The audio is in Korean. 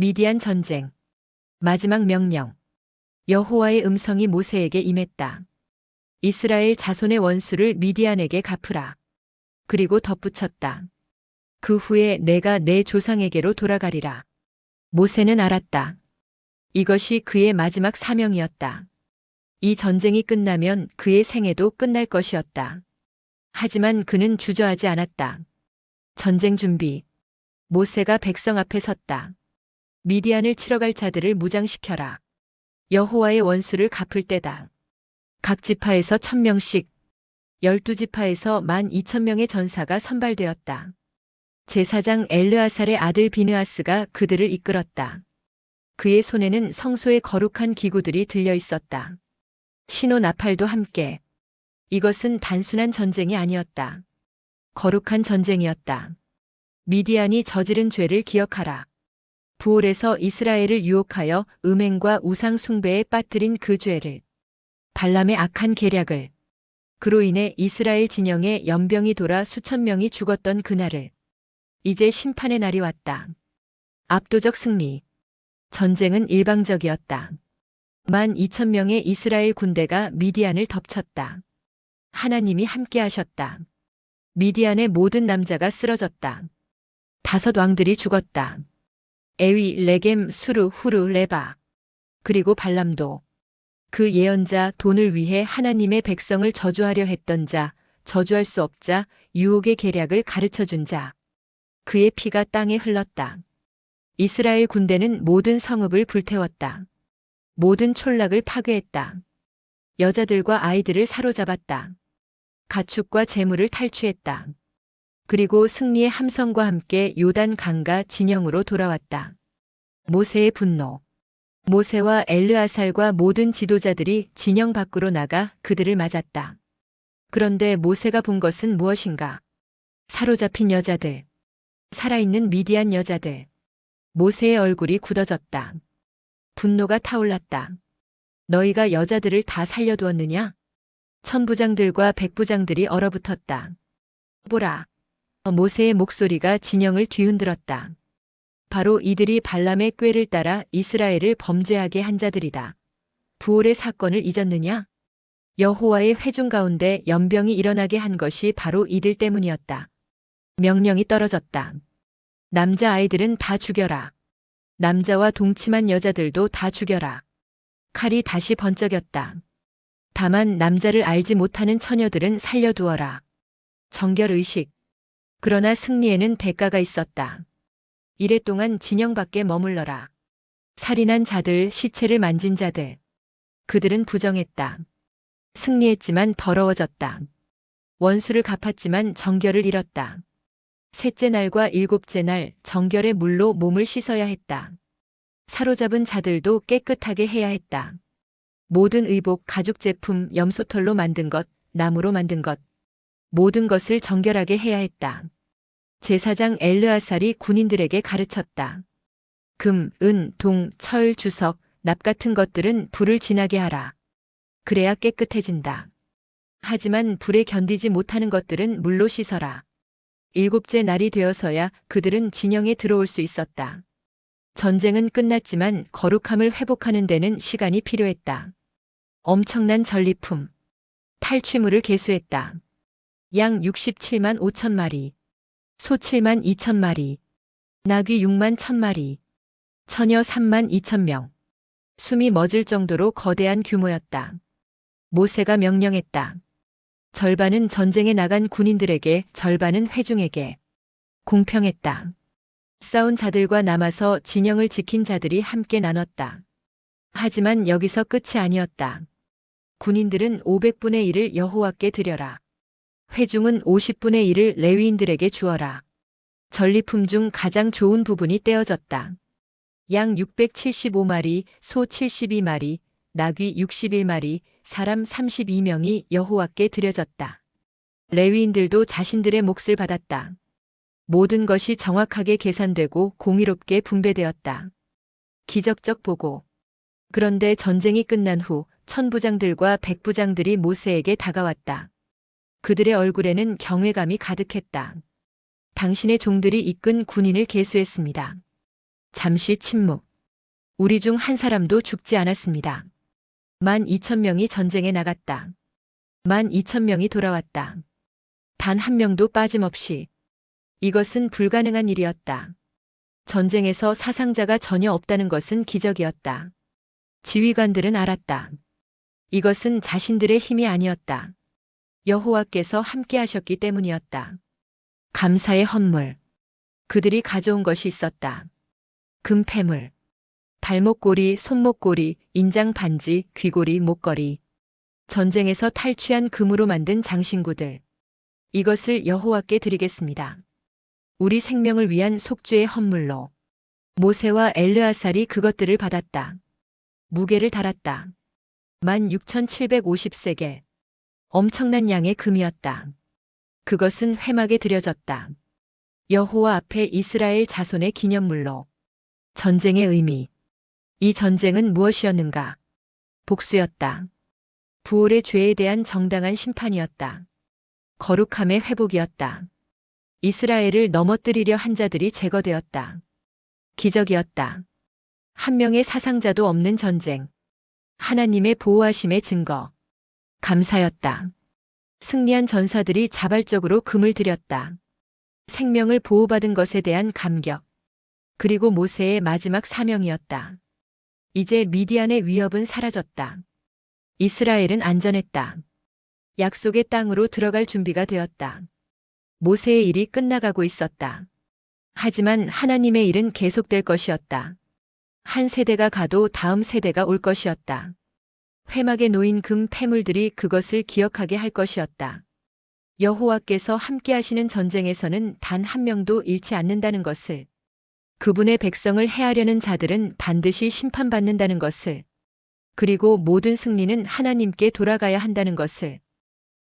미디안 전쟁. 마지막 명령. 여호와의 음성이 모세에게 임했다. 이스라엘 자손의 원수를 미디안에게 갚으라. 그리고 덧붙였다. 그 후에 내가 내 조상에게로 돌아가리라. 모세는 알았다. 이것이 그의 마지막 사명이었다. 이 전쟁이 끝나면 그의 생애도 끝날 것이었다. 하지만 그는 주저하지 않았다. 전쟁 준비. 모세가 백성 앞에 섰다. 미디안을 치러 갈 자들을 무장시켜라. 여호와의 원수를 갚을 때다. 각 지파에서 천 명씩, 열두 지파에서 만 이천 명의 전사가 선발되었다. 제사장 엘르아살의 아들 비느아스가 그들을 이끌었다. 그의 손에는 성소의 거룩한 기구들이 들려 있었다. 신호 나팔도 함께. 이것은 단순한 전쟁이 아니었다. 거룩한 전쟁이었다. 미디안이 저지른 죄를 기억하라. 부올에서 이스라엘을 유혹하여 음행과 우상 숭배에 빠뜨린 그 죄를. 발람의 악한 계략을. 그로 인해 이스라엘 진영에 연병이 돌아 수천 명이 죽었던 그날을. 이제 심판의 날이 왔다. 압도적 승리. 전쟁은 일방적이었다. 만 이천 명의 이스라엘 군대가 미디안을 덮쳤다. 하나님이 함께 하셨다. 미디안의 모든 남자가 쓰러졌다. 다섯 왕들이 죽었다. 에위, 레겜, 수르, 후르, 레바. 그리고 발람도. 그 예언자 돈을 위해 하나님의 백성을 저주하려 했던 자, 저주할 수 없자 유혹의 계략을 가르쳐 준 자. 그의 피가 땅에 흘렀다. 이스라엘 군대는 모든 성읍을 불태웠다. 모든 촌락을 파괴했다. 여자들과 아이들을 사로잡았다. 가축과 재물을 탈취했다. 그리고 승리의 함성과 함께 요단 강가 진영으로 돌아왔다. 모세의 분노. 모세와 엘르아살과 모든 지도자들이 진영 밖으로 나가 그들을 맞았다. 그런데 모세가 본 것은 무엇인가? 사로잡힌 여자들. 살아있는 미디안 여자들. 모세의 얼굴이 굳어졌다. 분노가 타올랐다. 너희가 여자들을 다 살려두었느냐? 천부장들과 백부장들이 얼어붙었다. 보라. 모세의 목소리가 진영을 뒤흔들었다. 바로 이들이 발람의 꾀를 따라 이스라엘을 범죄하게 한 자들이다. 부올의 사건을 잊었느냐? 여호와의 회중 가운데 연병이 일어나게 한 것이 바로 이들 때문이었다. 명령이 떨어졌다. 남자 아이들은 다 죽여라. 남자와 동침한 여자들도 다 죽여라. 칼이 다시 번쩍였다. 다만 남자를 알지 못하는 처녀들은 살려두어라. 정결의식. 그러나 승리에는 대가가 있었다. 이래 동안 진영 밖에 머물러라. 살인한 자들, 시체를 만진 자들. 그들은 부정했다. 승리했지만 더러워졌다. 원수를 갚았지만 정결을 잃었다. 셋째 날과 일곱째 날 정결의 물로 몸을 씻어야 했다. 사로잡은 자들도 깨끗하게 해야 했다. 모든 의복, 가죽 제품, 염소털로 만든 것, 나무로 만든 것, 모든 것을 정결하게 해야 했다. 제사장 엘르아살이 군인들에게 가르쳤다. 금, 은, 동, 철, 주석, 납 같은 것들은 불을 진하게 하라. 그래야 깨끗해진다. 하지만 불에 견디지 못하는 것들은 물로 씻어라. 일곱째 날이 되어서야 그들은 진영에 들어올 수 있었다. 전쟁은 끝났지만 거룩함을 회복하는 데는 시간이 필요했다. 엄청난 전리품. 탈취물을 개수했다. 양 67만 5천 마리. 소 7만 2천 마리. 낙이 6만 1천 마리. 처녀 3만 2천 명. 숨이 멎을 정도로 거대한 규모였다. 모세가 명령했다. 절반은 전쟁에 나간 군인들에게, 절반은 회중에게. 공평했다. 싸운 자들과 남아서 진영을 지킨 자들이 함께 나눴다. 하지만 여기서 끝이 아니었다. 군인들은 500분의 1을 여호와께 드려라. 회중은 50분의 1을 레위인들에게 주어라. 전리품 중 가장 좋은 부분이 떼어졌다. 양 675마리, 소 72마리, 나귀 61마리, 사람 32명이 여호와께 드려졌다. 레위인들도 자신들의 몫을 받았다. 모든 것이 정확하게 계산되고 공의롭게 분배되었다. 기적적 보고. 그런데 전쟁이 끝난 후 천부장들과 백부장들이 모세에게 다가왔다. 그들의 얼굴에는 경외감이 가득했다. 당신의 종들이 이끈 군인을 계수했습니다. 잠시 침묵. 우리 중 한 사람도 죽지 않았습니다. 만 2천 명이 전쟁에 나갔다. 만 2천 명이 돌아왔다. 단 한 명도 빠짐없이. 이것은 불가능한 일이었다. 전쟁에서 사상자가 전혀 없다는 것은 기적이었다. 지휘관들은 알았다. 이것은 자신들의 힘이 아니었다. 여호와께서 함께 하셨기 때문이었다. 감사의 헌물. 그들이 가져온 것이 있었다. 금패물. 발목고리, 손목고리, 인장 반지, 귀고리, 목걸이. 전쟁에서 탈취한 금으로 만든 장신구들. 이것을 여호와께 드리겠습니다. 우리 생명을 위한 속죄의 헌물로. 모세와 엘르아살이 그것들을 받았다. 무게를 달았다. 16,750세겔. 엄청난 양의 금이었다. 그것은 회막에 드려졌다. 여호와 앞에 이스라엘 자손의 기념물로. 전쟁의 의미. 이 전쟁은 무엇이었는가? 복수였다. 부올의 죄에 대한 정당한 심판이었다. 거룩함의 회복이었다. 이스라엘을 넘어뜨리려 한 자들이 제거되었다. 기적이었다. 한 명의 사상자도 없는 전쟁. 하나님의 보호하심의 증거. 감사였다. 승리한 전사들이 자발적으로 금을 들였다. 생명을 보호받은 것에 대한 감격. 그리고 모세의 마지막 사명이었다. 이제 미디안의 위협은 사라졌다. 이스라엘은 안전했다. 약속의 땅으로 들어갈 준비가 되었다. 모세의 일이 끝나가고 있었다. 하지만 하나님의 일은 계속될 것이었다. 한 세대가 가도 다음 세대가 올 것이었다. 회막에 놓인 금 패물들이 그것을 기억하게 할 것이었다. 여호와께서 함께 하시는 전쟁에서는 단 한 명도 잃지 않는다는 것을, 그분의 백성을 해하려는 자들은 반드시 심판받는다는 것을, 그리고 모든 승리는 하나님께 돌아가야 한다는 것을,